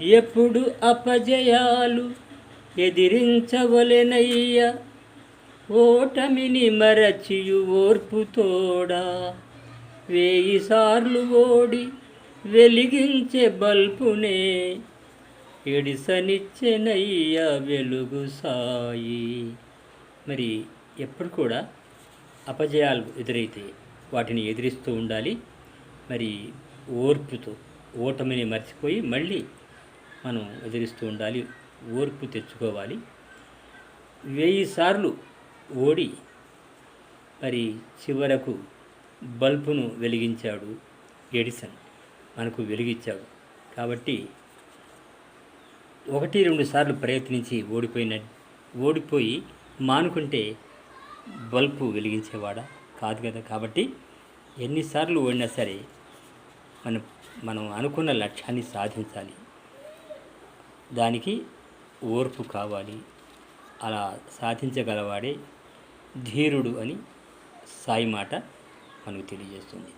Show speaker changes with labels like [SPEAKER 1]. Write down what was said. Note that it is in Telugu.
[SPEAKER 1] ఎప్పుడు అపజయాలు ఎదిరించవలెనయ్య. ఓటమిని మరచియు ఓర్పుతోడా వేయిసార్లు ఓడి వెలిగించే బల్పునే ఎడిసనిచ్చెనయ్య వెలుగు సాయి. మరి ఎప్పుడు కూడా అపజయాలు ఎదురైతే వాటిని ఎదిరిస్తూ ఉండాలి. మరి ఓర్పుతో ఓటమిని మర్చిపోయి మళ్ళీ మనం ఎదిరిస్తూ ఉండాలి ఓర్పు తెచ్చుకోవాలి. వెయ్యి సార్లు ఓడి మరి చివరకు బల్బును వెలిగించాడు ఎడిసన్. మనకు వెలిగించాడు కాబట్టి ఒకటి రెండు సార్లు ప్రయత్నించి ఓడిపోయిన ఓడిపోయి మానుకుంటే బల్బు వెలిగించేవాడా? కాదు కదా. కాబట్టి ఎన్నిసార్లు ఓడినా సరే మనం మనం అనుకున్న లక్ష్యాన్ని సాధించాలి. దానికి ఓర్పు కావాలి. అలా సాధించగలవాడే ధీరుడు అని సాయి మాట మనకు తెలియజేస్తుంది.